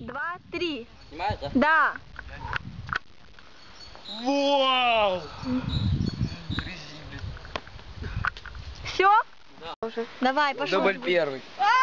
два, три. Снимается? Да. Вау! Все? Да. Давай, пошел. Дубль первый. А!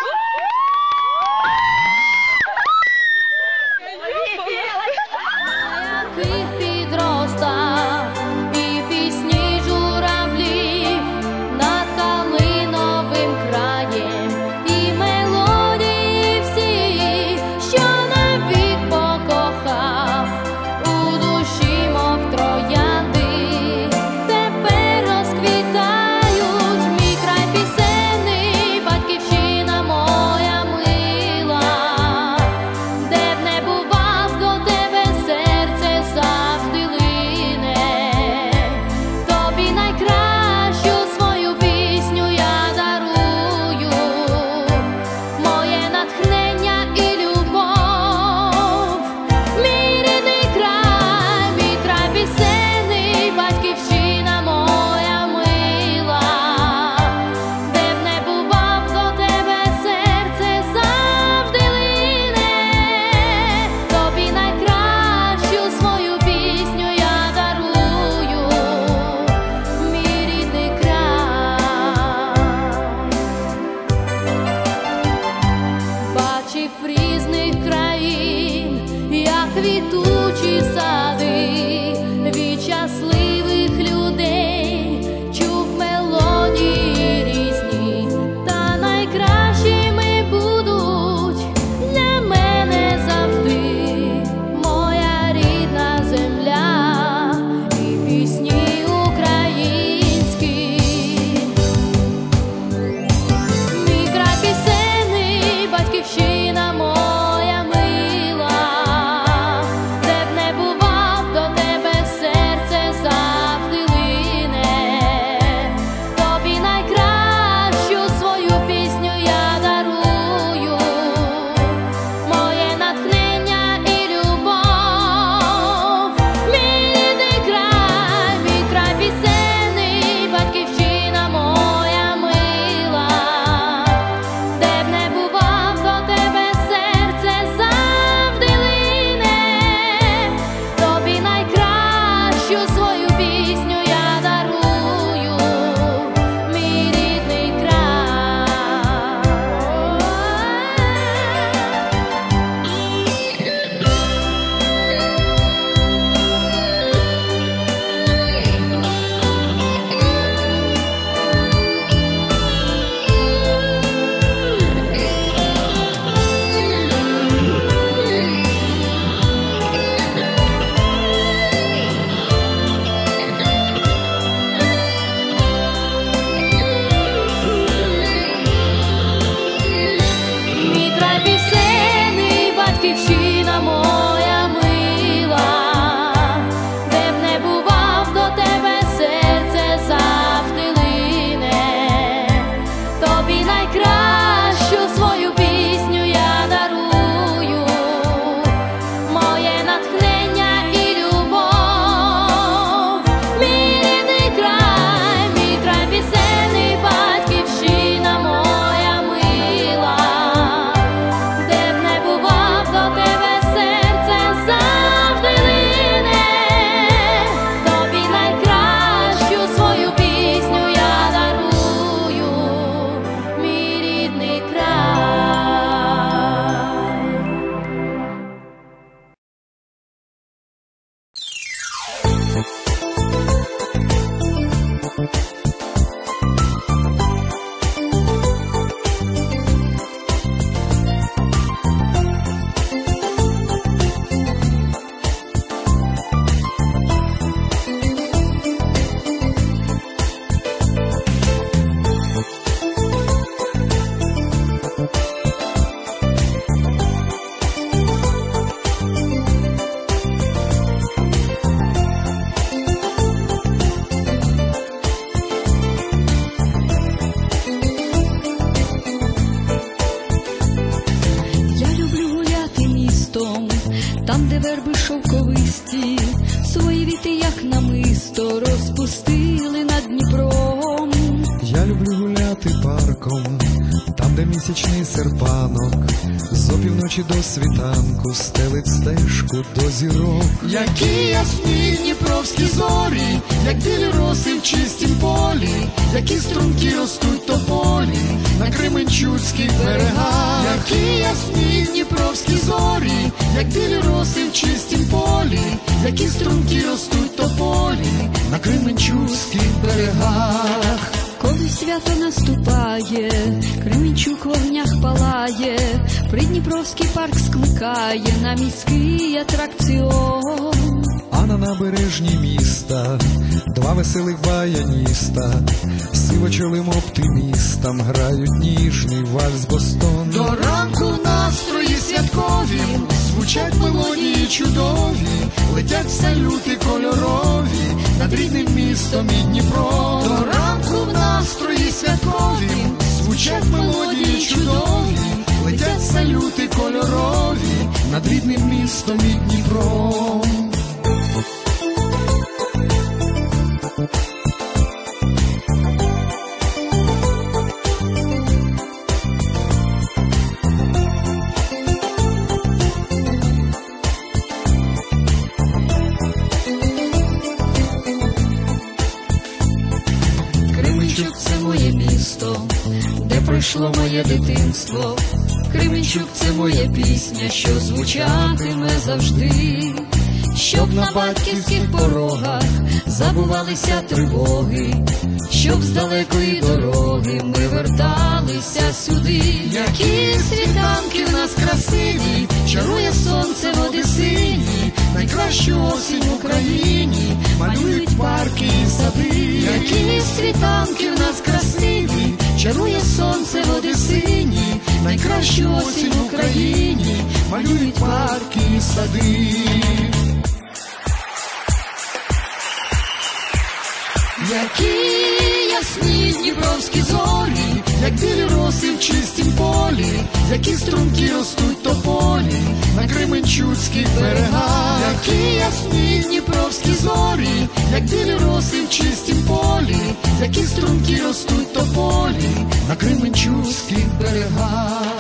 парком, там, де місячний серпанок, з опівночі до світанку стелить стежку до зірок, які ясні дніпровські зорі, як білі роси в чистім полі, які струнки ростуть тополі на Кременчуцьких берегах, які ясні дніпровські зорі, як білі роси в чистім полі, які струнки ростуть тополі на Кременчуцьких берегах. Коли свято наступає, Кременчук в вогнях палає, Придніпровський парк скликає на міський атракціон. А на набережні міста два веселих баяніста, сивочолим оптимістам грають ніжний вальс Бостон. До ранку настрої святкові, звучать мелодії чудові, летять салюти кольорові над рідним містом і Дніпро. Звучать мелодії чудові, летять салюти кольорові над рідним містом і Дніпром. Пройшло моє дитинство. Кременчук це моя пісня, що звучатиме завжди, щоб на батьківських порогах забувалися тривоги, щоб з далекої дороги ми верталися сюди. Які світанки в нас красиві, чарує сонце води сині, найкращу осінь в Україні, малюють парки і сади. Які світанки в нас красиві, чарує сонце води сині, найкращу осінь в Україні, малюють парки і сади. Які ясні дніпровські зорі, як білі роси в чистім полі, які струмки ростуть тополі на Кременчуцьких берегах, які ясні дніпровські зорі, як білі роси в чистім полі, які струнки ростуть тополі на Кременчуцьких берегах.